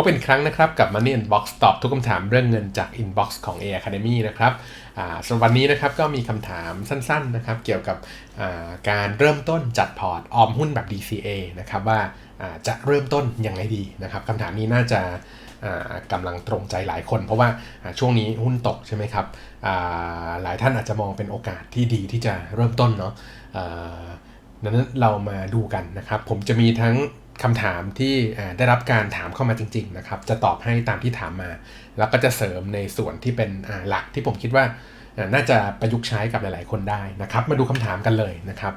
บเป็นครั้งนะครับกับ Money Inbox ตอบทุกคำถามเรื่องเงินจาก Inbox ของ A Academy นะครับสำหรับวันนี้นะครับก็มีคำถามสั้นๆนะครับเกี่ยวกับการเริ่มต้นจัดพอร์ตออมหุ้นแบบ DCA นะครับว่าจะเริ่มต้นยังไงดีนะครับคำถามนี้น่าจะกำลังตรงใจหลายคน เพราะว่าช่วงนี้หุ้นตกใช่ไหมครับหลายท่านอาจจะมองเป็นโอกาสที่ดีที่จะเริ่มต้นเนาะดังนั้นเรามาดูกันนะครับผมจะมีทั้ง คำถามที่ได้รับการถามเข้ามาจริง ๆ นะครับ จะตอบให้ตามที่ถามมา แล้วก็จะเสริมในส่วนที่เป็นหลักที่ผมคิดว่าน่าจะประยุกต์ใช้กับหลาย ๆ คนได้นะครับ มาดูคำถามกันเลยนะครับ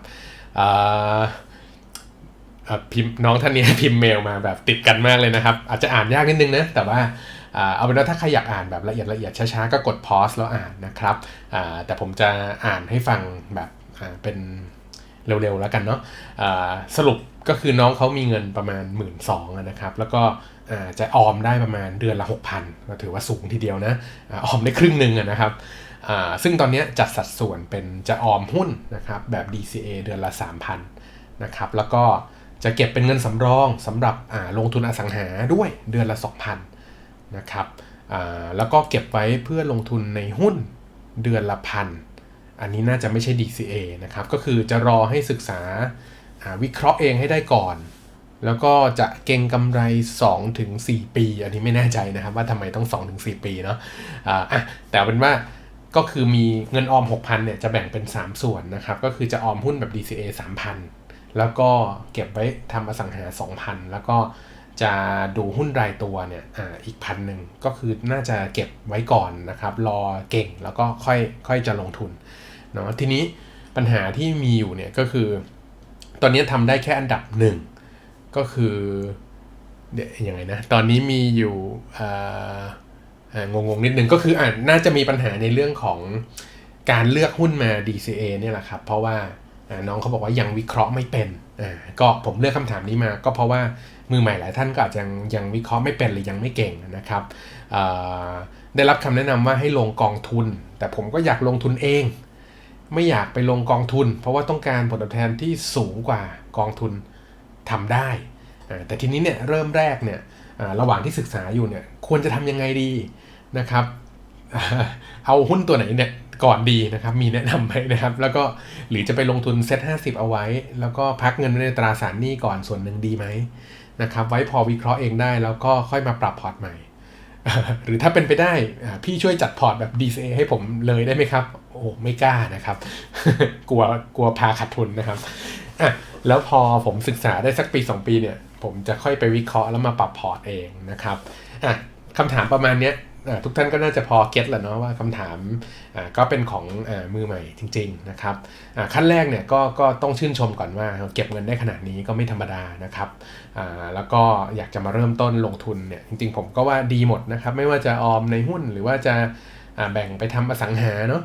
พิมน้องท่านนี้พิมพ์เมลมาแบบติดกันมากเลยนะครับ อาจจะอ่านยากนิดนึงนะ แต่ว่าเอาเป็นว่าถ้าใครอยากอ่านแบบละเอียดละเอียดช้าๆ ก็กดพอสแล้วอ่านนะครับแต่ผมจะอ่านให้ฟังแบบเป็นเร็วๆแล้วกันเนาะสรุป ก็คือน้องเขามีเงินประมาณ 1 2ื่นนะครับ แล้วก็จะออมได้ประมาณเดือนละ 6,000ก็ถือว่าสูงทีเดียวนะออมได้ครึ่งหนึ่งนะครับซึ่งตอนนี้จัดสัดส่วนเป็นจะออมหุ้นนะครับแบบ DCA เดือนละ 3,000นะครับแล้วก็จะเก็บเป็นเงินสำรองสำหรับลงทุนอสังหาด้วยเดือนละ 2,000นะครับแล้วก็เก็บไว้เพื่อลงทุนในหุ้นเดือนละพันอันนี้น่าจะไม่ใช่ DCA นะครับก็คือจะรอให้ศึกษา วิเคราะห์เองให้ได้ก่อน แล้วก็จะเก่งกำไร 2-4 ปี อันนี้ไม่แน่ใจนะครับว่าทำไมต้อง 2-4 ปีเนาะอะแต่เป็นว่าก็คือมีเงินออม 6,000เนี่ยจะแบ่งเป็น 3 ส่วนนะครับ ก็คือจะออมหุ้นแบบ DCA 3,000 แล้วก็เก็บไว้ทำอสังหา 2,000 แล้วก็จะดูหุ้นรายตัวเนี่ยออีกพันหนึ่งก็คือน่าจะเก็บไว้ก่อนนะครับ รอเก่งแล้วก็ค่อยค่อยจะลงทุนเนาะทีนี้ปัญหาที่มีอยู่เนี่ยก็คือ ตอนนี้ทำได้แค่อันดับหนึ่งก็คือเดี๋ยวยังไงนะ ตอนนี้มีอยู่งงงนิดนึงก็คืออ่าน่าจะมีปัญหาในเรื่องของการเลือกหุ้นมา DCA เนี่ยแหละครับ เพราะว่าน้องเขาบอกว่ายังวิเคราะห์ไม่เป็นอ่าก็ผมเลือกคำถามนี้มา ก็เพราะว่ามือใหม่หลายท่านก็อาจจะยังยังวิเคราะห์ไม่เป็นหรือยังไม่เก่งนะครับได้รับคำแนะนำว่าให้ลงกองทุน แต่ผมก็อยากลงทุนเอง ไม่อยากไปลงกองทุน เพราะว่าต้องการผลตอบแทนที่สูงกว่ากองทุนทำได้ แต่ทีนี้เนี่ยเริ่มแรกเนี่ยระหว่างที่ศึกษาอยู่เนี่ยควรจะทำยังไงดีนะครับ เอาหุ้นตัวไหนเนี่ยก่อนดีนะครับมีแนะนำไหมนะครับ แล้วก็หรือจะไปลงทุนเซ็ตห้าสิบเอาไว้ แล้วก็พักเงินในตราสารหนี้ก่อนส่วนหนึ่งดีไหมนะครับไว้พอวิเคราะห์เองได้แล้วก็ค่อยมาปรับพอร์ตใหม่ หรือถ้าเป็นไปได้พี่ช่วยจัดพอร์ตแบบ DCA ให้ผมเลยได้ไหมครับ โอ้ไม่กล้านะครับ กลัวกลัวพาขาดทุนนะครับอะแล้วพอผมศึกษาได้สักปี 2 ปีเนี่ย ผมจะค่อยไปวิเคราะห์แล้วมาปรับพอร์ตเองนะครับอะคำถามประมาณนี้ทุกท่านก็น่าจะพอเก็ตแล้วเนาะว่าคำถามก็เป็นของอมือใหม่จริง ๆนะครับขั้นแรกเนี่ยก็ก็ต้องชื่นชมก่อนว่าเก็บเงินได้ขนาดนี้ก็ไม่ธรรมดานะครับ แล้วก็อยากจะมาเริ่มต้นลงทุนเนี่ยจริงๆผมก็ว่าดีหมดนะครับไม่ว่าจะออมในหุ้นหรือว่าจะแบ่งไปทำอสังหาเนาะ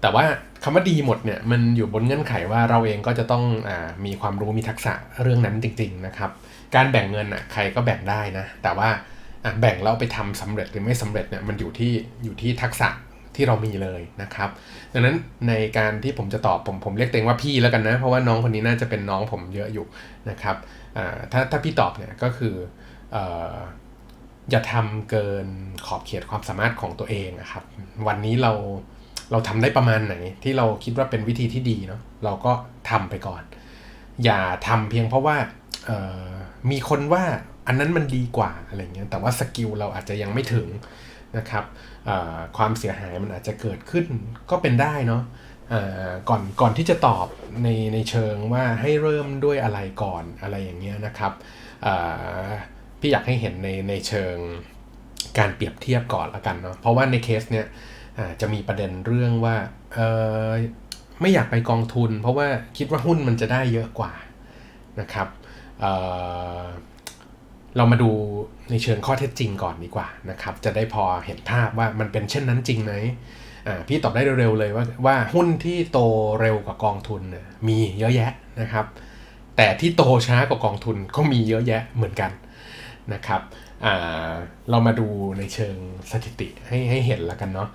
แต่ว่าคำว่าดีหมดเนี่ยมันอยู่บนเงื่อนไขว่าเราเองก็จะต้องอมีความรู้มีทักษะเรื่องนั้นจริง ๆนะครับ การแบ่งเงินอะใครก็แบ่งได้นะ แต่ว่าแบ่งแล้วไปทำสำเร็จหรือไม่สำเร็จเนี่ยมันอยู่ที่อยู่ที่ทักษะ ที่เรามีเลยนะครับดังนั้นในการที่ผมจะตอบผมผมเรียกเต็งว่าพี่แล้วกันนะ เพราะว่าน้องคนนี้น่าจะเป็นน้องผมเยอะอยู่นะครับถ้าถ้าพี่ตอบเนี่ยก็คืออย่าทำเกินขอบเขตความสามารถของตัวเองนะครับ วันนี้เราเราทำได้ประมาณไหน ที่เราคิดว่าเป็นวิธีที่ดีเนาะเราก็ทำไปก่อน อย่าทำเพียงเพราะว่ามีคนว่าอันนั้นมันดีกว่าอะไรเงี้ยแต่ว่าสกิลเราอาจจะยังไม่ถึงนะครับ ความเสียหายมันอาจจะเกิดขึ้นก็เป็นได้เนาะก่อนก่อนที่จะตอบในในเชิงว่าให้เริ่มด้วยอะไรก่อนอะไรอย่างเงี้ยนะครับพี่อยากให้เห็นในในเชิงการเปรียบเทียบก่อนละกันเนาะเพราะว่าในเคสเนี้ยจะมีประเด็นเรื่องว่าไม่อยากไปกองทุน เพราะว่าคิดว่าหุ้นมันจะได้เยอะกว่านะครับ เรามาดูในเชิงข้อเท็จจริงก่อนดีกว่านะครับ จะได้พอเห็นภาพว่ามันเป็นเช่นนั้นจริงไหมพี่ตอบได้เร็วๆเลยว่าว่าหุ้นที่โตเร็วกว่ากองทุนมีเยอะแยะนะครับ แต่ที่โตช้ากว่ากองทุนก็มีเยอะแยะเหมือนกันนะครับเรามาดูในเชิงสถิติให้ให้เห็นแล้วกันเนาะ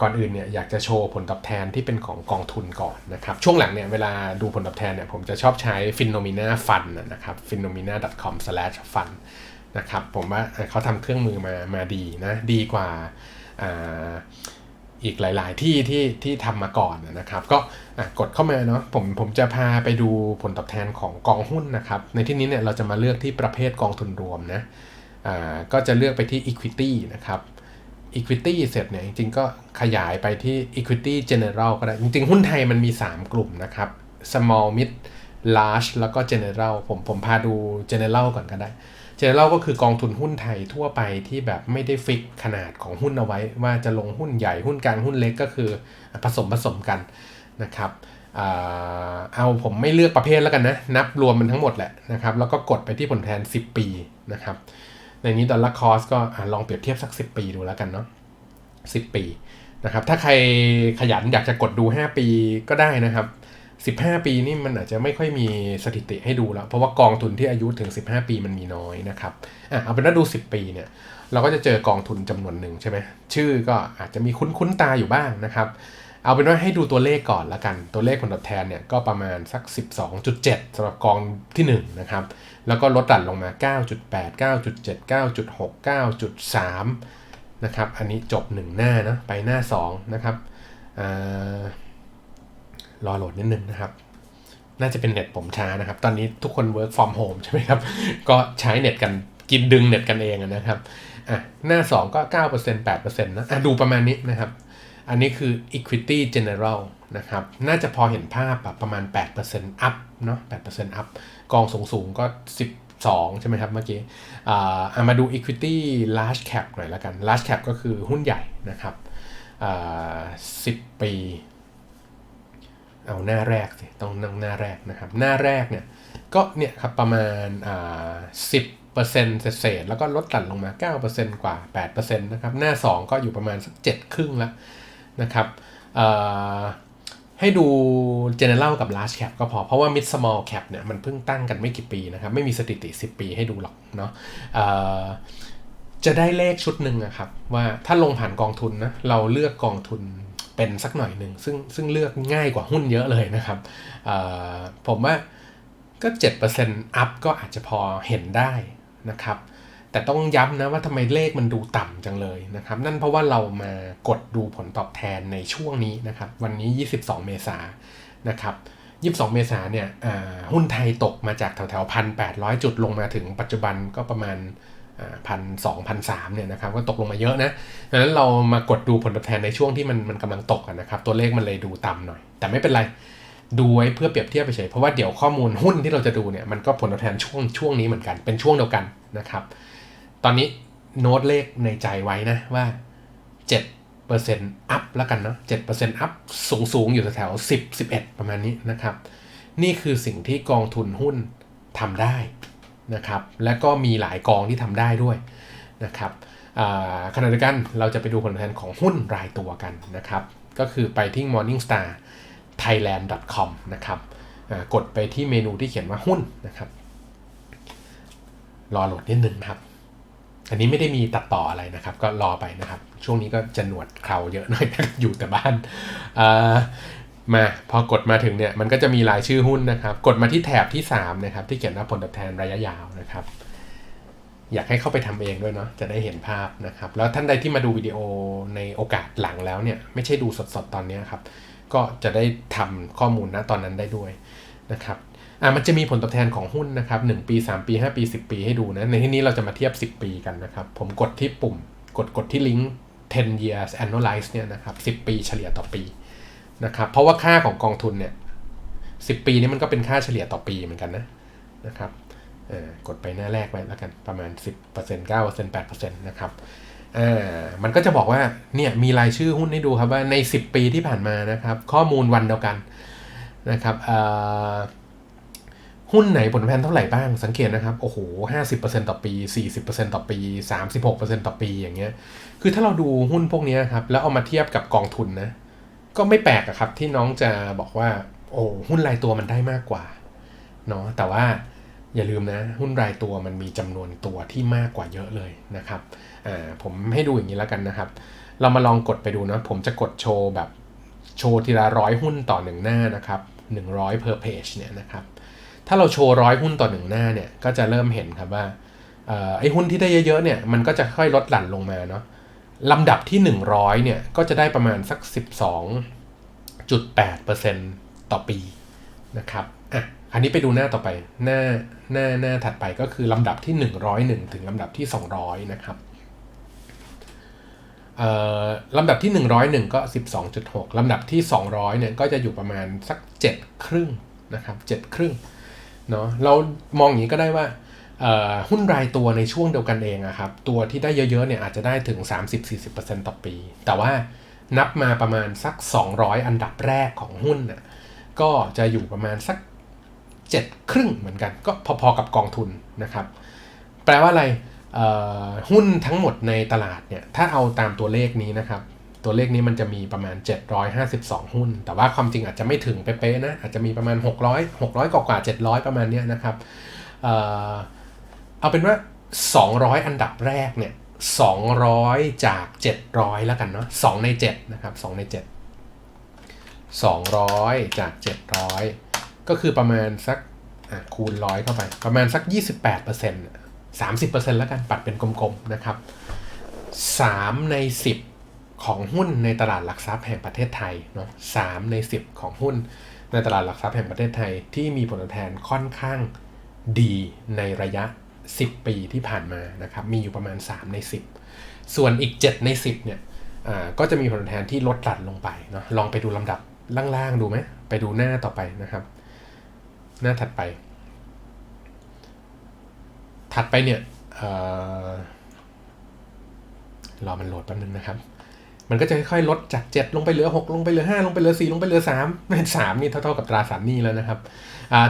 ก่อนอื่นเนี่ยอยากจะโชว์ผลตอบแทนที่เป็นของกองทุนก่อนนะครับช่วงหลังเนี่ยเวลาดูผลตอบแทนเนี่ยผมจะชอบใช้ Phenomena Fund นะครับ phenomena.com/fund นะครับผมว่าเขาทำเครื่องมือมามาดีนะดีกว่าอีกหลาย ๆ ที่ที่ที่ทำมาก่อนนะครับ ก็กดเข้ามาเนาะผมผมจะพาไปดูผลตอบแทนของกองหุ้นนะครับ ในที่นี้เนี่ยเราจะมาเลือกที่ประเภทกองทุนรวมนะก็จะเลือกไปที่ equity นะครับ equity เสร็จเนี่ยจริงๆก็ขยายไปที่ equity general ก็ได้ จริงๆ หุ้นไทยมันมี 3 กลุ่มนะครับ small mid large แล้วก็ general ผมผมพาดู general ก่อนก็ได้ general ก็คือกองทุนหุ้นไทยทั่วไปที่แบบไม่ได้ฟิกขนาดของหุ้นเอาไว้ ว่าจะลงหุ้นใหญ่หุ้นกลางหุ้นเล็กก็คือผสมผสมกันนะครับเอาผมไม่เลือกประเภทแล้วกันนะ นับรวมมันทั้งหมดแหละนะครับ แล้วก็กดไปที่ผลแทน 10 ปีนะครับ ในนี้ดอลลาร์คอสก็ลองเปรียบเทียบสัก 10 ปีดูแล้วกันเนาะ10 ปีนะครับ ถ้าใครขยันอยากจะกดดู 5 ปีก็ได้นะครับ 15 ปีนี่มันอาจจะไม่ค่อยมีสถิติให้ดูแล้ว เพราะว่ากองทุนที่อายุถึง 15 ปีมันมีน้อยนะครับอะเอาเป็นว่าดู 10 ปีเนี่ย เราก็จะเจอกองทุนจำนวนหนึ่งใช่ไหมชื่อก็อาจจะมีคุ้นๆตาอยู่บ้างนะครับ เอาเป็นว่าให้ดูตัวเลขก่อนละกัน ตัวเลขผลตอบแทนเนี่ยก็ประมาณสัก 12.7สำหรับกองที่ 1 นะครับ แล้วก็ลดตัดลงมา 9.8 9.7 9.6 9.3 นะครับ อันนี้จบ 1 หน้านะ ไปหน้า 2 นะครับรอโหลดนิดนึงนะครับ น่าจะเป็นเน็ตผมช้านะครับ ตอนนี้ทุกคน work from home ใช่ไหมครับ ก็ใช้เน็ตกันกินดึงเน็ตกันเองนะครับ อะ หน้า 2 ก็ 9% 8%นะ อะ ดูประมาณนี้นะครับ อันนี้คือ equity general นะครับ น่าจะพอเห็นภาพประมาณ 8% up เนาะ8% up กองสูงสูงก็ 12 ใช่ไหมครับเมื่อกี้อามาดู equity large cap หน่อยละกัน large cap ก็คือหุ้นใหญ่นะครับ10 ปี เอาหน้าแรกสิ ต้องนั่งหน้าแรกนะครับ หน้าแรกเนี่ย ก็เนี่ยครับประมาณสิบเปอร์เซ็นต์เศษแล้วก็ลดตัดลงมา 9%กว่า 8%นะครับ หน้า 2 ก็อยู่ประมาณสัก7ครึ่งล้ว นะครับให้ดู general กับ large cap ก็พอ เพราะว่า mid small cap เนี่ยมันเพิ่งตั้งกันไม่กี่ปีนะครับ ไม่มีสถิติ 10 ปีให้ดูหรอกเนาะจะได้เลขชุดหนึ่งนะครับ ว่าถ้าลงผ่านกองทุนนะเราเลือกกองทุนเป็นสักหน่อยหนึ่งซึ่งซึ่งเลือกง่ายกว่าหุ้นเยอะเลยนะครับผมว่าก็7%อัพก็อาจจะพอเห็นได้นะครับ แต่ต้องย้ำนะว่าทำไมเลขมันดูต่ำจังเลยนะครับ นั่นเพราะว่าเรามากดดูผลตอบแทนในช่วงนี้นะครับ วันนี้ 22 เมษายนนะครับ22 เมษาเนี่ยหุ้นไทยตกมาจากแถวๆพันแปดจุดลงมาถึงปัจจุบันก็ประมาณพันสองพันสามเนี่ยนะครับก็ตกลงมาเยอะนะดังนั้นเรามากดดูผลตอบแทนในช่วงที่มันมันกำลังตกนะครับ ตัวเลขมันเลยดูต่ำหน่อย แต่ไม่เป็นไรดูไว้เพื่อเปรียบเทียบไปเฉยเพราะว่าเดี๋ยวข้อมูลหุ้นที่เราจะดูเนี่ยมันก็ผลตอบแทนช่วงช่วงนี้เหมือนกันเป็นช่วงเดียวกันนะครับ ตอนนี้โน้ตเลขในใจไว้นะว่า7%อัพแล้วกันเนาะ7%อัพสูงสูงอยู่แถว10 11 ประมาณนี้นะครับ นี่คือสิ่งที่กองทุนหุ้นทำได้นะครับ และก็มีหลายกองที่ทำได้ด้วยนะครับขณะเดียวกันเราจะไปดูผลตอบแทนของหุ้นรายตัวกันนะครับ ก็คือไปที่ morningstar thailand com นะครับกดไปที่เมนูที่เขียนว่าหุ้นนะครับ รอโหลดนิดนึงครับ อันนี้ไม่ได้มีตัดต่ออะไรนะครับ ก็รอไปนะครับ ช่วงนี้ก็จะหนวดเคราเยอะหน่อยอยู่แต่บ้านมาพอกดมาถึงเนี่ยมันก็จะมีรายชื่อหุ้นนะครับ กดมาที่แถบที่3นะครับที่เขียนว่าผลตอบแทนระยะยาวนะครับ อยากให้เข้าไปทำเองด้วยเนาะจะได้เห็นภาพนะครับ แล้วท่านใดที่มาดูวิดีโอในโอกาสหลังแล้วเนี่ยไม่ใช่ดูสดๆตอนนี้ครับ ก็จะได้ทำข้อมูลนะตอนนั้นได้ด้วยนะครับ อ่ามันจะมีผลตอบแทนของหุ้นนะครับ1ปี 3 ปี 5 ปี 10 ปีให้ดูนะ ในที่นี้เราจะมาเทียบ 10 ปีกันนะครับ ผมกดที่ปุ่มกดกดที่ลิงก์10 years annualize เนี่ยนะครับ10 ปีเฉลี่ยต่อปีนะครับเพราะว่าค่าของกองทุนเนี่ยสิปีนี้มันก็เป็นค่าเฉลี่ยต่อปีเหมือนกันนะนะครับกดไปหน้าแรกไว้แล้วกันประมาณ 10% 9% 8%นะครับอ่มันก็จะบอกว่าเนี่ยมีรายชื่อหุ้นให้ดูครับว่าใน 10 ปีที่ผ่านมานะครับ ข้อมูลวันเดียวกันนะครับ หุ้นไหนผลตอบแทนเท่าไหร่บ้างสังเกตนะครับ โอ้โห50%ต่อปี40%ต่อปี36%ต่อปีอย่างเงี้ย คือถ้าเราดูหุ้นพวกนี้ครับ แล้วเอามาเทียบกับกองทุนนะ ก็ไม่แปลกอะครับที่น้องจะบอกว่า โอ้หุ้นรายตัวมันได้มากกว่าเนาะแต่ว่าอย่าลืมนะ หุ้นรายตัวมันมีจำนวนตัวที่มากกว่าเยอะเลยนะครับอ่าผมให้ดูอย่างนี้แล้วกันนะครับ เรามาลองกดไปดูนะผมจะกดโชว์แบบโชว์ทีละร้อยหุ้นต่อหนึ่งหน้านะครับ100 per page เนี่ยนะครับ ถ้าเราโชว์ร้อยหุ้นต่อหนึ่งหน้าเนี่ยก็จะเริ่มเห็นครับว่าออไอ้หุ้นที่ได้เยอะๆเนี่ยมันก็จะค่อยลดหลั่นลงมาเนาะลำดับที่ 100เนี่ยก็จะได้ประมาณสัก 12.8%ต่อปีนะครับอะอันนี้ไปดูหน้าต่อไปหน้าหน้าหน้าถัดไปก็คือลำดับที่ 101 ถึงลำดับที่ 200 นะครับเอ่อลำดับที่ 101 ก็ 12.6 ลำดับที่ 200เนี่ยก็จะอยู่ประมาณสัก 7 ครึ่งนะครับ 7 ครึ่ง เนาะเรามองอย่างนี้ก็ได้ว่าหุ้นรายตัวในช่วงเดียวกันเองอะครับ ตัวที่ได้เยอะๆเนี่ยอาจจะได้ถึง 30-40%ต่อปี แต่ว่านับมาประมาณสัก 200 อันดับแรกของหุ้นน่ะก็จะอยู่ประมาณสัก 7 ครึ่งเหมือนกัน ก็พอๆกับกองทุนนะครับ แปลว่าอะไรหุ้นทั้งหมดในตลาดเนี่ยถ้าเอาตามตัวเลขนี้นะครับ ตัวเลขนี้มันจะมีประมาณ 752 หุ้น แต่ว่าความจริงอาจจะไม่ถึงเป๊ะๆนะ อาจจะมีประมาณ 600 600 กว่ากว่า 700 ประมาณเนี้ยนะครับเออเอาเป็นว่า 200 อันดับแรกเนี่ย 200 จาก 700 แล้วกันเนาะ2ใน7นะครับ2ใน7 200 จาก 700 ก็คือประมาณสักคูณร้อยเข้าไป ประมาณสัก 28% 30%แล้วกันปัดเป็นกลมๆนะครับ 3 ใน 10 ของหุ้นในตลาดหลักทรัพย์แห่งประเทศไทยเนาะ3ใน 10 ของหุ้นในตลาดหลักทรัพย์แห่งประเทศไทยที่มีผลตอบแทนค่อนข้างดีในระยะ 10 ปีที่ผ่านมานะครับมีอยู่ประมาณ 3 ใน 10 ส่วนอีก 7 ใน 10เนี่ยอ่าก็จะมีผลตอบแทนที่ลดหลั่นลงไปเนาะลองไปดูลำดับล่างๆดูไหมไปดูหน้าต่อไปนะครับ หน้าถัดไป ถัดไปเนี่ยเอ่อรอมันโหลดแป๊บนึงนะครับ มันก็จะค่อยๆลดจาก 7 ลงไปเหลือ 6 ลงไปเหลือ 5 ลงไปเหลือ 4 ลงไปเหลือ3เป็น3นี่เท่าๆกับตราสารหนี้แล้วนะครับ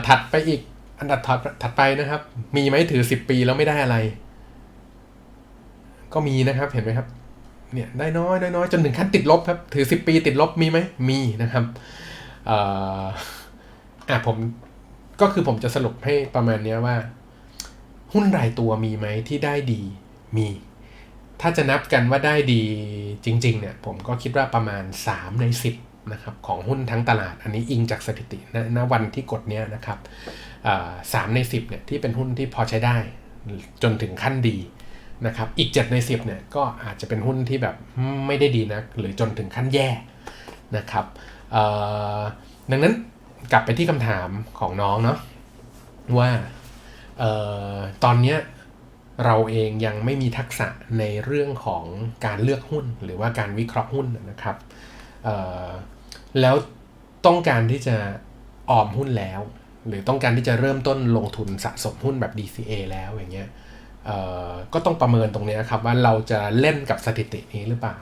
ถัดไปอีกอันดับถัดถัดไปนะครับ มีไหมถือ 10 ปีแล้วไม่ได้อะไร ก็มีนะครับเห็นไหมครับเนี่ยได้น้อยน้อยๆจนถึงขั้นติดลบครับ ถือ 10 ปีติดลบมีไหมมีนะครับอ่ออะผมก็คือผมจะสรุปให้ประมาณนี้ว่า หุ้นรายตัวมีไหมที่ได้ดีมี ถ้าจะนับกันว่าได้ดีจริงๆเนี่ยผมก็คิดว่าประมาณ 3 ใน 10นะครับของหุ้นทั้งตลาด อันนี้อิงจากสถิติณณวันที่กดเนี้ยนะครับสามใน 10เนี่ยที่เป็นหุ้นที่พอใช้ได้จนถึงขั้นดีนะครับอีก 7 ใน 10เนี่ยก็อาจจะเป็นหุ้นที่แบบไม่ได้ดีนะหรือจนถึงขั้นแย่นะครับดังนั้นกลับไปที่คำถามของน้องเนาะว่าออตอนเนี้ย เราเองยังไม่มีทักษะในเรื่องของการเลือกหุ้น หรือว่าการวิเคราะห์หุ้นนะครับแล้วต้องการที่จะออมหุ้นแล้ว หรือต้องการที่จะเริ่มต้นลงทุนสะสมหุ้นแบบ DCA แล้วอย่างเงี้ยก็ต้องประเมินตรงนี้ครับว่าเราจะเล่นกับสถิตินี้หรือเปล่า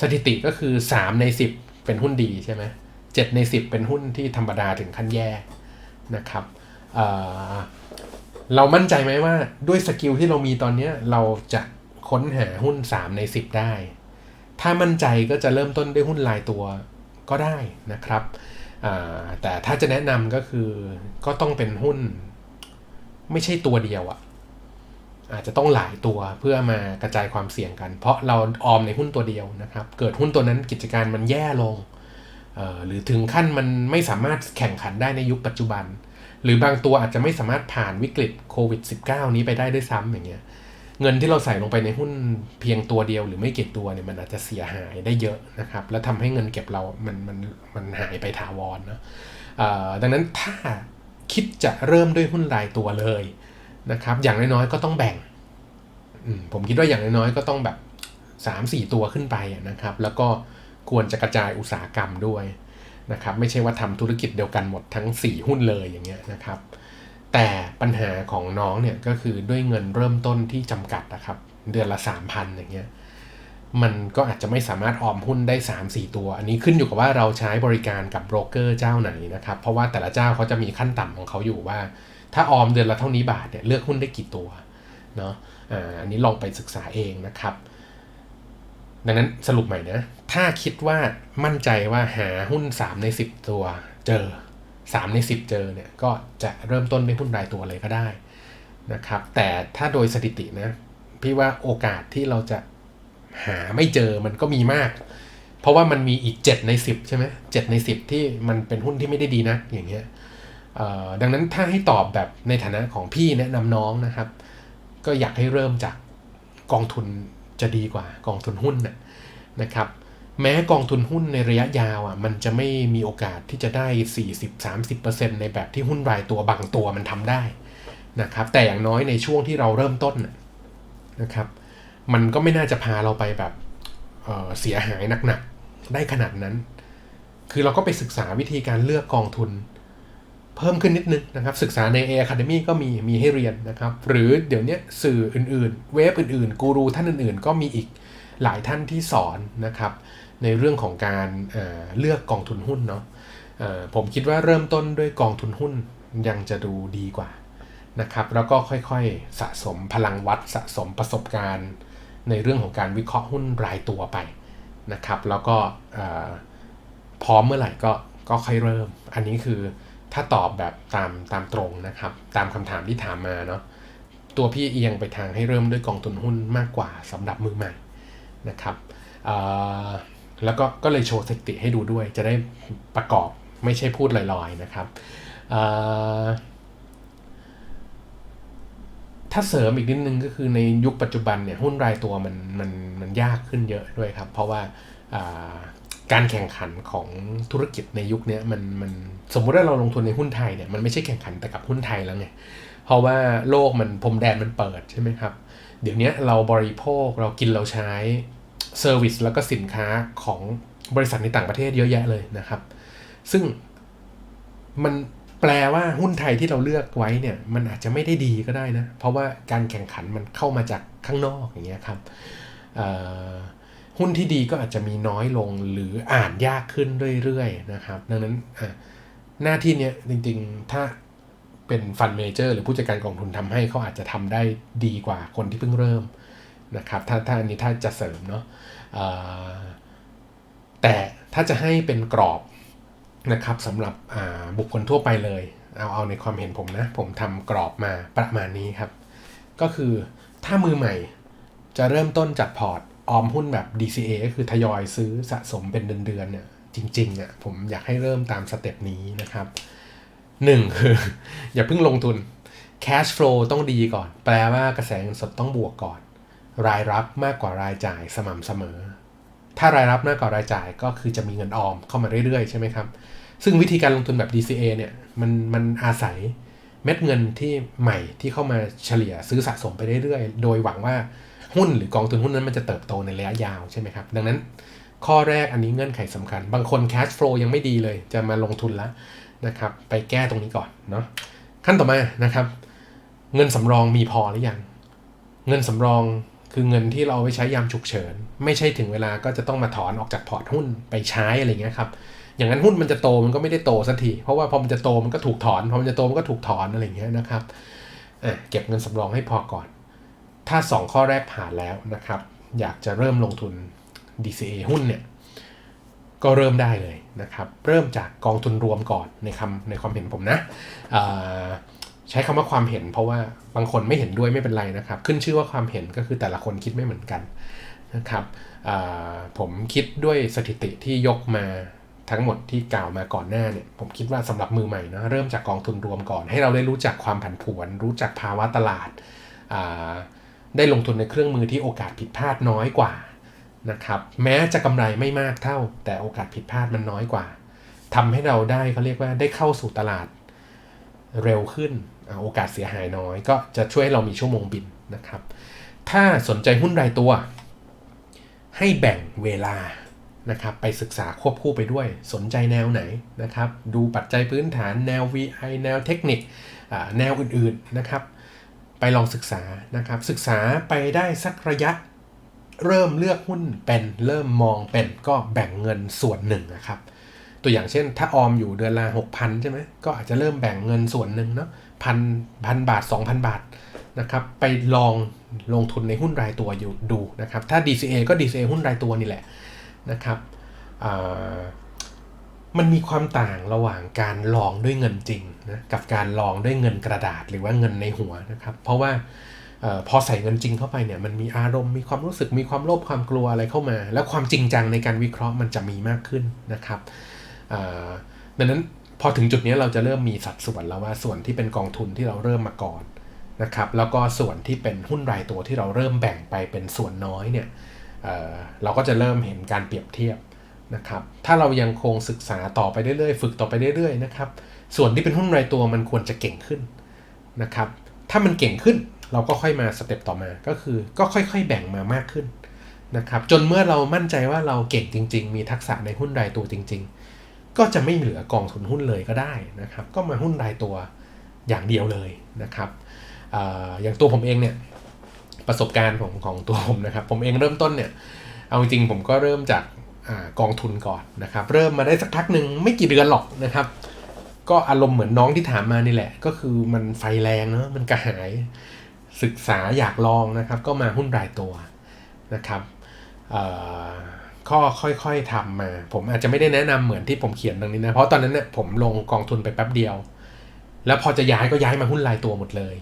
สถิติก็คือ 3 ใน 10 เป็นหุ้นดีใช่ไหมเจ็ดใน 10 เป็นหุ้นที่ธรรมดาถึงขั้นแย่นะครับ เรามั่นใจไหมว่าด้วยสกิลที่เรามีตอนเนี้ยเราจะค้นหาหุ้น 3 ใน 10 ได้ ถ้ามั่นใจก็จะเริ่มต้นด้วยหุ้นรายตัวก็ได้นะครับ แต่ถ้าจะแนะนำก็คือก็ต้องเป็นหุ้นไม่ใช่ตัวเดียวอะอาจจะต้องหลายตัวเพื่อมากระจายความเสี่ยงกัน เพราะเราออมในหุ้นตัวเดียวนะครับ เกิดหุ้นตัวนั้นกิจการมันแย่ลง หรือถึงขั้นมันไม่สามารถแข่งขันได้ในยุคปัจจุบัน หรือบางตัวอาจจะไม่สามารถผ่านวิกฤตโควิด -19 นี้ไปได้ด้วยซ้ำอย่างเงี้ยเงินที่เราใส่ลงไปในหุ้นเพียงตัวเดียวหรือไม่กี่ตัวเนี่ยมันอาจจะเสียหายได้เยอะนะครับ แล้วทำให้เงินเก็บเรา มันมันมันหายไปถาวรเนาะอ่อดังนั้นถ้าคิดจะเริ่มด้วยหุ้นรายตัวเลยนะครับ อย่างน้อยๆก็ต้องแบ่งอืมผมคิดว่าอย่างน้อยๆก็ต้องแบบ 3-4 ตัวขึ้นไปนะครับ แล้วก็ควรจะกระจายอุตสาหกรรมด้วย นะครับไม่ใช่ว่าทำธุรกิจเดียวกันหมดทั้ง 4 หุ้นเลยอย่างเงี้ยนะครับ แต่ปัญหาของน้องเนี่ยก็คือด้วยเงินเริ่มต้นที่จำกัดนะครับ เดือนละ 3,000อย่างเงี้ยมันก็อาจจะไม่สามารถออมหุ้นได้ 3-4 ตัว อันนี้ขึ้นอยู่กับว่าเราใช้บริการกับโบรกเกอร์เจ้าไหนนะครับ เพราะว่าแต่ละเจ้าเขาจะมีขั้นต่ำของเขาอยู่ว่า ถ้าออมเดือนละเท่านี้บาทเนี่ยเลือกหุ้นได้กี่ตัวเนาะอ่าอันนี้ลองไปศึกษาเองนะครับ ดังนั้นสรุปใหม่นะ ถ้าคิดว่ามั่นใจว่าหาหุ้น 3 ใน 10 ตัวเจอ 3 ใน 10 เจอเนี่ยก็จะเริ่มต้นด้วยหุ้นรายตัวเลยก็ได้นะครับ แต่ถ้าโดยสถิตินะ พี่ว่าโอกาสที่เราจะหาไม่เจอมันก็มีมาก เพราะว่ามันมีอีก 7 ใน 10 ใช่ไหมเใน 10 ที่มันเป็นหุ้นที่ไม่ได้ดีนะอย่างเงี้ยดังนั้นถ้าให้ตอบแบบในฐานะของพี่แนะนำน้องนะครับ ก็อยากให้เริ่มจากกองทุน จะดีกว่ากองทุนหุ้นนะครับ แม้กองทุนหุ้นในระยะยาวอะมันจะไม่มีโอกาสที่จะได้ 40-30%ในแบบที่หุ้นรายตัวบางตัวมันทำได้นะครับ แต่อย่างน้อยในช่วงที่เราเริ่มต้นนะครับ มันก็ไม่น่าจะพาเราไปแบบเเสียหายหนักๆได้ขนาดนั้น คือเราก็ไปศึกษาวิธีการเลือกกองทุน เพิ่มขึ้นนิดนึงนะครับ ศึกษาใน A Academy ก็มีมีให้เรียนนะครับ หรือเดี๋ยวนี้สื่ออื่นๆ เว็บอื่นๆ กูรูท่านอื่นๆ ก็มีอีกหลายท่านที่สอนนะครับ ในเรื่องของการเเลือกกองทุนหุ้นเนาะผมคิดว่าเริ่มต้นด้วยกองทุนหุ้นยังจะดูดีกว่านะครับ แล้วก็ค่อยๆสะสมพลังวัดสะสมประสบการณ์ ในเรื่องของการวิเคราะห์หุ้นรายตัวไปนะครับ แล้วก็พร้อมเมื่อไหร่ก็ก็ค่อยเริ่ม อันนี้คือ ถ้าตอบแบบตามตามตรงนะครับ ตามคำถามที่ถามมาเนาะตัวพี่เอียงไปทางให้เริ่มด้วยกองทุนหุ้นมากกว่าสำหรับมือใหม่นะครับแล้วก็ก็เลยโชว์สถิติให้ดูด้วย จะได้ประกอบไม่ใช่พูดลอยๆนะครับถ้าเสริมอีกนิดนึงก็คือในยุคปัจจุบันเนี่ยหุ้นรายตัวมันมันมันยากขึ้นเยอะด้วยครับ เพราะว่า การแข่งขันของธุรกิจในยุคนี้มันมันสมมุติว่าเราลงทุนในหุ้นไทยเนี่ยมันไม่ใช่แข่งขันแต่กับหุ้นไทยแล้วไงเพราะว่าโลกมันพรมแดนมันเปิดใช่ไหมครับ เดี๋ยวนี้เราบริโภคเรากินเราใช้เซอร์วิสแล้วก็สินค้าของบริษัทในต่างประเทศเยอะแยะเลยนะครับ ซึ่งมันแปลว่าหุ้นไทยที่เราเลือกไว้เนี่ยมันอาจจะไม่ได้ดีก็ได้นะ เพราะว่าการแข่งขันมันเข้ามาจากข้างนอกอย่างเงี้ยครับ หุ้นที่ดีก็อาจจะมีน้อยลงหรืออ่านยากขึ้นเรื่อยๆนะครับ ดังนั้นหน้าที่เนี้ยจริงๆถ้าเป็นฟันเมเจอร์หรือผู้จัดการกองทุนทำให้เขาอาจจะทำได้ดีกว่าคนที่เพิ่งเริ่มนะครับถ้าถ้าอันนี้ถ้าจะเสริมเนาะแต่ถ้าจะให้เป็นกรอบนะครับสำหรับบุคคลทั่วไปเลย เอาเอาในความเห็นผมนะ ผมทำกรอบมาประมาณนี้ครับ ก็คือถ้ามือใหม่จะเริ่มต้นจากพอร์ต ออมหุ้นแบบ DCA ก็คือทยอยซื้อสะสมเป็นเดือนๆเนี่ยจริงๆอะผมอยากให้เริ่มตามสเต็ปนี้นะครับ1คือ อย่าเพิ่งลงทุน cash flow ต้องดีก่อน แปลว่ากระแสเงินสดต้องบวกก่อน รายรับมากกว่ารายจ่ายสม่ำเสมอ ถ้ารายรับมากกว่ารายจ่ายก็คือจะมีเงินออมเข้ามาเรื่อยๆ ใช่ไหมครับ ซึ่งวิธีการลงทุนแบบ DCA เนี่ยมันมันอาศัยเม็ดเงินที่ใหม่ที่เข้ามาเฉลี่ยซื้อสะสมไปเรื่อยๆ โดยหวังว่า หุ้นหรือกองทุนหุ้นนั้นมันจะเติบโตในระยะยาวใช่ไหมครับ ดังนั้นข้อแรกอันนี้เงื่อนไขสำคัญ บางคน cash flow ยังไม่ดีเลยจะมาลงทุนแล้วนะครับ ไปแก้ตรงนี้ก่อนเนาะขั้นต่อมานะครับ เงินสำรองมีพอหรือยัง เงินสำรองคือเงินที่เราไปใช้ยามฉุกเฉิน ไม่ใช่ถึงเวลาก็จะต้องมาถอนออกจากพอร์ตหุ้นไปใช้อะไรเงี้ยครับอย่างนั้นหุ้นมันจะโตมันก็ไม่ได้โตสักทีเพราะว่าพอมันจะโตมันก็ถูกถอนพอมันจะโตมันก็ถูกถอนอะไรเงี้ยนะครับเก็บเงินสำรองให้พอก่อน ถ้า 2 ข้อแรกผ่านแล้วนะครับ อยากจะเริ่มลงทุน DCA หุ้นเนี่ย ก็เริ่มได้เลยนะครับ เริ่มจากกองทุนรวมก่อนในคำในความเห็นผมนะใช้คำว่าความเห็น เพราะว่าบางคนไม่เห็นด้วยไม่เป็นไรนะครับ ขึ้นชื่อว่าความเห็นก็คือแต่ละคนคิดไม่เหมือนกันนะครับผมคิดด้วยสถิติที่ยกมาทั้งหมดที่กล่าวมาก่อนหน้าเนี่ยผมคิดว่าสำหรับมือใหม่นะเริ่มจากกองทุนรวมก่อน ให้เราได้รู้จักความผันผวน รู้จักภาวะตลาด ได้ลงทุนในเครื่องมือที่โอกาสผิดพลาดน้อยกว่านะครับแม้จะกำไรไม่มากเท่า แต่โอกาสผิดพลาดมันน้อยกว่าทำให้เราได้เขาเรียกว่าได้เข้าสู่ตลาดเร็วขึ้นโอกาสเสียหายน้อย ก็จะช่วยให้เรามีชั่วโมงบินนะครับ ถ้าสนใจหุ้นรายตัว ให้แบ่งเวลานะครับไปศึกษาควบคู่ไปด้วยสนใจแนวไหนนะครับ ดูปัจจัยพื้นฐานแนว VI แนวเทคนิคแนวอื่นๆนะครับ ไปลองศึกษานะครับ ศึกษาไปได้สักระยะเริ่มเลือกหุ้นเป็นเริ่มมองเป็นก็แบ่งเงินส่วนหนึ่งนะครับ ตัวอย่างเช่น ถ้าออมอยู่เดือนละ6,000ใช่ไหมก็อาจจะเริ่มแบ่งเงินส่วนหนึ่งเนาะพันพันบาท 2,000 บาทนะครับไปลองลงทุนในหุ้นรายตัวอยู่ดูนะครับ ถ้า DCA ก็ DCA หุ้นรายตัวนี่แหละนะครับ มันมีความต่างระหว่างการลองด้วยเงินจริงนะกับการลองด้วยเงินกระดาษหรือว่าเงินในหัวนะครับ เพราะว่าออพอใส่เงินจริงเข้าไปเนี่ยมันมีอารมณ์มีความรู้สึกมีความโลภความกลัวอะไรเข้ามา แล้วความจริงจังในการวิเคราะห์มันจะมีมากขึ้นนะครับดังนั้นพอถึงจุดนี้เราจะเริ่มมีสัดส่วนแล้วว่าส่วนที่เป็นกองทุนที่เราเริ่มมาก่อนนะครับแล้วก็ส่วนที่เป็นหุ้นรายตัวที่เราเริ่มแบ่งไปเป็นส่วนน้อยเนี่ยเเราก็จะเริ่มเห็นการเปรียบเทียบ นะครับ ถ้าเรายังคงศึกษาต่อไปเรื่อยๆ ฝึกต่อไปเรื่อยๆนะครับ ส่วนที่เป็นหุ้นรายตัวมันควรจะเก่งขึ้นนะครับ ถ้ามันเก่งขึ้นเราก็ค่อยมาสเต็ปต่อมา ก็คือก็ค่อยๆ แบ่งมามากขึ้นนะครับ จนเมื่อเรามั่นใจว่าเราเก่งจริง ๆ มีทักษะในหุ้นรายตัวจริง ๆ ก็จะไม่เหลือกองทุนหุ้นเลยก็ได้นะครับ ก็มาหุ้นรายตัวอย่างเดียวเลยนะครับออย่างตัวผมเองเนี่ยประสบการณ์ของของตัวผมนะครับ ผมเองเริ่มต้นเนี่ย เอาจริงผมก็เริ่มจาก อกองทุนก่อนนะครับ เริ่มมาได้สักพักหนึ่งไม่กี่เดือนหรอกนะครับ ก็อารมณ์เหมือนน้องที่ถามมานี่แหละ ก็คือมันไฟแรงเนาะมันกระหายศึกษาอยากลองนะครับ ก็มาหุ้นรายตัวนะครับก็ค่อยๆทำมา ผมอาจจะไม่ได้แนะนำเหมือนที่ผมเขียนตรงนี้นะ เพราะตอนนั้นเนี่ยผมลงกองทุนไปแป๊บเดียว แล้วพอจะย้ายก็ย้ายมาหุ้นรายตัวหมดเลย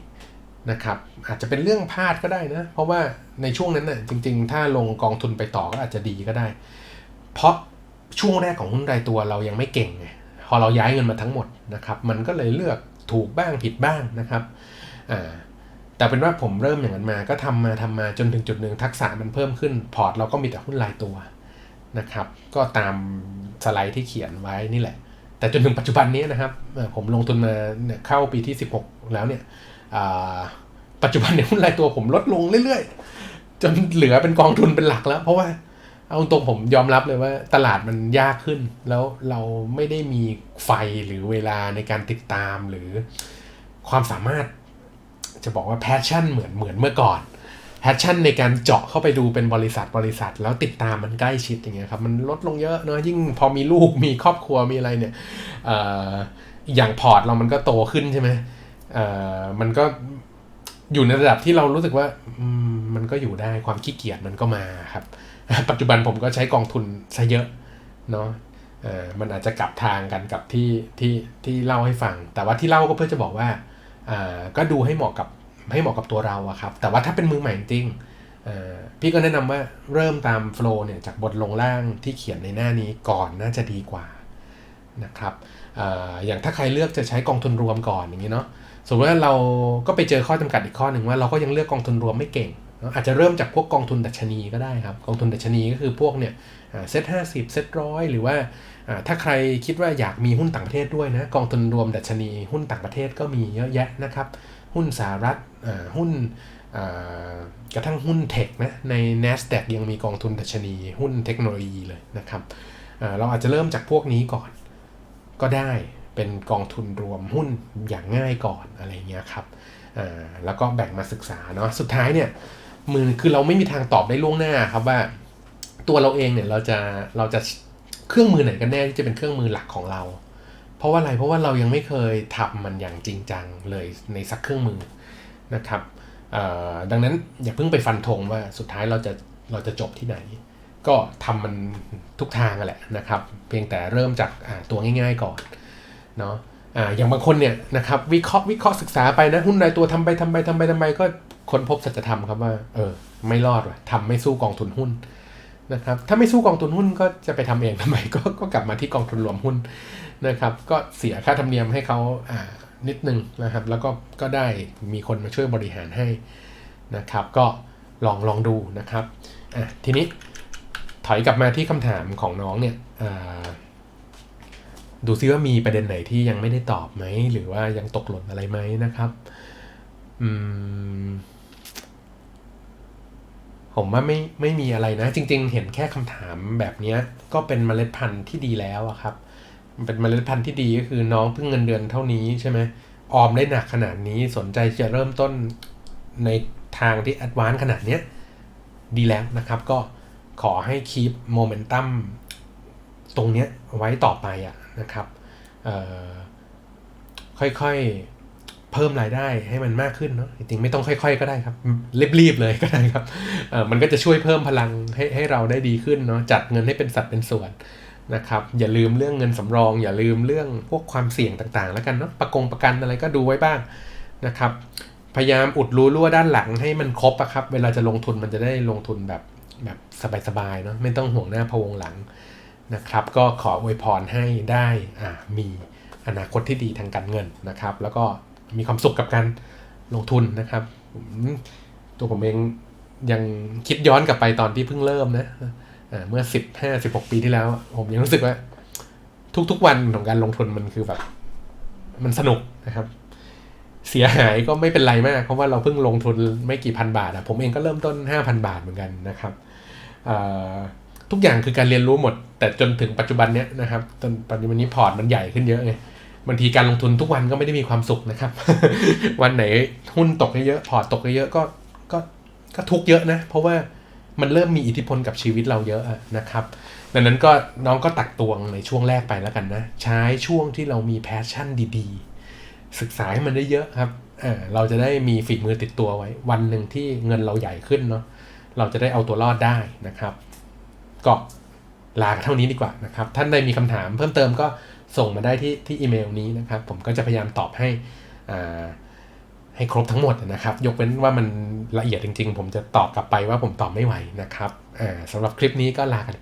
นะครับ อาจจะเป็นเรื่องพลาดก็ได้นะ เพราะว่าในช่วงนั้นน่ะจริง ๆ ถ้าลงกองทุนไปต่อก็อาจจะดีก็ได้ เพราะช่วงแรกของหุ้นรายตัวเรายังไม่เก่งไงพอเราย้ายเงินมาทั้งหมดนะครับ มันก็เลยเลือกถูกบ้างผิดบ้างนะครับอ่าแต่เป็นว่าผมเริ่มอย่างนั้นมาก็ทำมาทำมาจนถึงจุดหนึ่งทักษะมันเพิ่มขึ้น พอร์ตเราก็มีแต่หุ้นรายตัวนะครับ ก็ตามสไลด์ที่เขียนไว้นี่แหละ แต่จนถึงปัจจุบันนี้นะครับผมลงทุนมาเนี่ยเข้าปีที่ 16 แล้วเนี่ยปัจจุบันเนี่ยหุ้นรายตัวผมลดลงเรื่อยๆ จนเหลือเป็นกองทุนเป็นหลักแล้ว เพราะว่า เอาตรงผมยอมรับเลยว่าตลาดมันยากขึ้น แล้วเราไม่ได้มีไฟหรือเวลาในการติดตามหรือความสามารถจะบอกว่าแพชชั่นเหมือนเหมือนเมื่อก่อนแพชชั่นในการเจาะเข้าไปดูเป็นบริษัทบริษัท แล้วติดตามมันใกล้ชิดอย่างเงี้ยครับมันลดลงเยอะเนาะยิ่งพอมีลูกมีครอบครัวมีอะไรเนี่ยอย่างพอร์ตเรามันก็โตขึ้นใช่ไหมมันก็ อยู่ในระดับที่เรารู้สึกว่ามันก็อยู่ได้ความขี้เกียจมันก็มาครับ ปัจจุบันผมก็ใช้กองทุนซะเยอะเนาะมันอาจจะกลับทางกันกับที่ที่ที่เล่าให้ฟัง แต่ว่าที่เล่าก็เพื่อจะบอกว่าก็ดูให้เหมาะกับให้เหมาะกับตัวเราอะครับ แต่ว่าถ้าเป็นมือใหม่จริงพี่ก็แนะนำว่าเริ่มตามโฟล์เนี่ยจากบทลงล่างที่เขียนในหน้านี้ก่อนน่าจะดีกว่านะครับออย่างถ้าใครเลือกจะใช้กองทุนรวมก่อนอย่างนี้เนาะ สมมติว่าเราก็ไปเจอข้อจำกัดอีกข้อหนึ่งว่าเราก็ยังเลือกกองทุนรวมไม่เก่ง อาจจะเริ่มจากพวกกองทุนดัชนีก็ได้ครับ กองทุนดัชนีก็คือพวกเนี่ยเซ็ตห้าสิบเซ็ตร้อยหรือว่าถ้าใครคิดว่าอยากมีหุ้นต่างประเทศด้วยนะกองทุนรวมดัชนี หุ้นต่างประเทศก็มีเยอะแยะนะครับ หุ้นสหรัฐหุ้นกระทั่งหุ้นเทคนะใน NASDAQ ยังมีกองทุนดัชนี หุ้นเทคโนโลยีเลยนะครับเราอาจจะเริ่มจากพวกนี้ก่อนก็ได้ เป็นกองทุนรวมหุ้นอย่างง่ายก่อนอะไรเงี้ยครับแล้วก็แบ่งมาศึกษาเนาะสุดท้ายเนี่ยมือคือเราไม่มีทางตอบได้ล่วงหน้าครับว่า ตัวเราเองเนี่ยเราจะเราจะเครื่องมือไหนกันแน่ที่จะเป็นเครื่องมือหลักของเรา เพราะว่าอะไรเพราะว่าเรายังไม่เคยทำมันอย่างจริงจังเลยในสักเครื่องมือนะครับดังนั้นอย่าเพิ่งไปฟันธงว่าสุดท้ายเราจะเราจะจบที่ไหน ก็ทำมันทุกทางแหละนะครับ เพียงแต่เริ่มจากตัวง่าย ๆ ก่อน เนาะอย่างบางคนเนี่ยนะครับวิเคราะห์วิเคราะห์ศึกษาไปนะหุ้นรายตัวทำไปทำไปทำไปทำไปก็ค้นพบสัจธรรมครับว่าเออไม่รอดว่ะทำไม่สู้กองทุนหุ้นนะครับถ้าไม่สู้กองทุนหุ้นก็จะไปทำเองทำไมก็ก็กลับมาที่กองทุนรวมหุ้นนะครับก็เสียค่าธรรมเนียมให้เขาอ่านิดนึงนะครับแล้วก็ก็ได้มีคนมาช่วยบริหารให้นะครับก็ลองลองดูนะครับอะทีนี้ถอยกลับมาที่คำถามของน้องเนี่ยอ่า ดูซิว่ามีประเด็นไหนที่ยังไม่ได้ตอบไหม หรือว่ายังตกหล่นอะไรไหมนะครับอืมผมว่าไม่ไม่มีอะไรนะ จริง ๆ เห็นแค่คำถามแบบนี้ก็เป็นเมล็ดพันธุ์ที่ดีแล้วอะครับเป็นเมล็ดพันธุ์ที่ดีก็คือน้องเพิ่งเงินเดือนเท่านี้ใช่ไหมออมได้หนักขนาดนี้สนใจจะเริ่มต้นในทางที่แอดวานซ์ขนาดนี้ดีแล้วนะครับ ก็ขอให้คีปโมเมนตัมตรงนี้ไว้ต่อไปอะ นะครับค่อยๆเพิ่มรายได้ให้มันมากขึ้นเนาะจริงๆไม่ต้องค่อย ๆ ก็ได้ครับรีบๆเลยก็ได้ครับมันก็จะช่วยเพิ่มพลังให้ให้เราได้ดีขึ้นเนาะจัดเงินให้เป็นสัดเป็นส่วนนะครับอย่าลืมเรื่องเงินสำรอง อย่าลืมเรื่องพวกความเสี่ยงต่างๆ แล้วกันเนาะประกงประกันอะไรก็ดูไว้บ้างนะครับพยายามอุดรูรั่วด้านหลังให้มันครบอะครับ เวลาจะลงทุนมันจะได้ลงทุนแบบแบบสบายๆเนาะไม่ต้องห่วงหน้าพวงหลัง นะครับ ก็ขออวยพรให้ได้มีอนาคตที่ดีทางการเงินนะครับ แล้วก็มีความสุขกับการลงทุนนะครับตัวผมเองยังคิดย้อนกลับไปตอนที่เพิ่งเริ่มนะเมื่อสิบห้าสิบหกปีที่แล้ว ผมยังรู้สึกว่า ทุกๆวันของการลงทุนมันคือแบบ มันสนุกนะครับ เสียหายก็ไม่เป็นไรมาก เพราะว่าเราเพิ่งลงทุนไม่กี่พันบาทอะผมเองก็เริ่มต้น5,000บาทเหมือนกันนะครับอ ทุกอย่างคือการเรียนรู้หมด แต่จนถึงปัจจุบันเนี้ยนะครับจนปัจจุบันนี้พอร์ตมันใหญ่ขึ้นเยอะไงบางทีการลงทุนทุกวันก็ไม่ได้มีความสุขนะครับ วันไหนหุ้นตกเยอะพอร์ตตกเยอะก็ก็ก็ทุกเยอะนะ เพราะว่ามันเริ่มมีอิทธิพลกับชีวิตเราเยอะนะครับ ดังนั้นก็น้องก็ตักตวงในช่วงแรกไปแล้วกันนะ ใช้ช่วงที่เรามีแพชชั่นดีๆ ศึกษาให้มันได้เยอะครับเราจะได้มีฝีมือติดตัวไว้ วันหนึ่งที่เงินเราใหญ่ขึ้นเนาะเราจะได้เอาตัวรอดได้นะครับ ก็ลากันเท่านี้ดีกว่านะครับ ท่านใดมีคำถามเพิ่มเติมก็ส่งมาได้ที่ที่อีเมลนี้นะครับ ผมก็จะพยายามตอบให้อ่าให้ครบทั้งหมดนะครับ ยกเว้นว่ามันละเอียดจริงๆ ผมจะตอบกลับไปว่าผมตอบไม่ไหวนะครับอ่าสำหรับคลิปนี้ก็ลากัน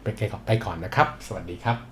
ไปก่อนนะครับ สวัสดีครับ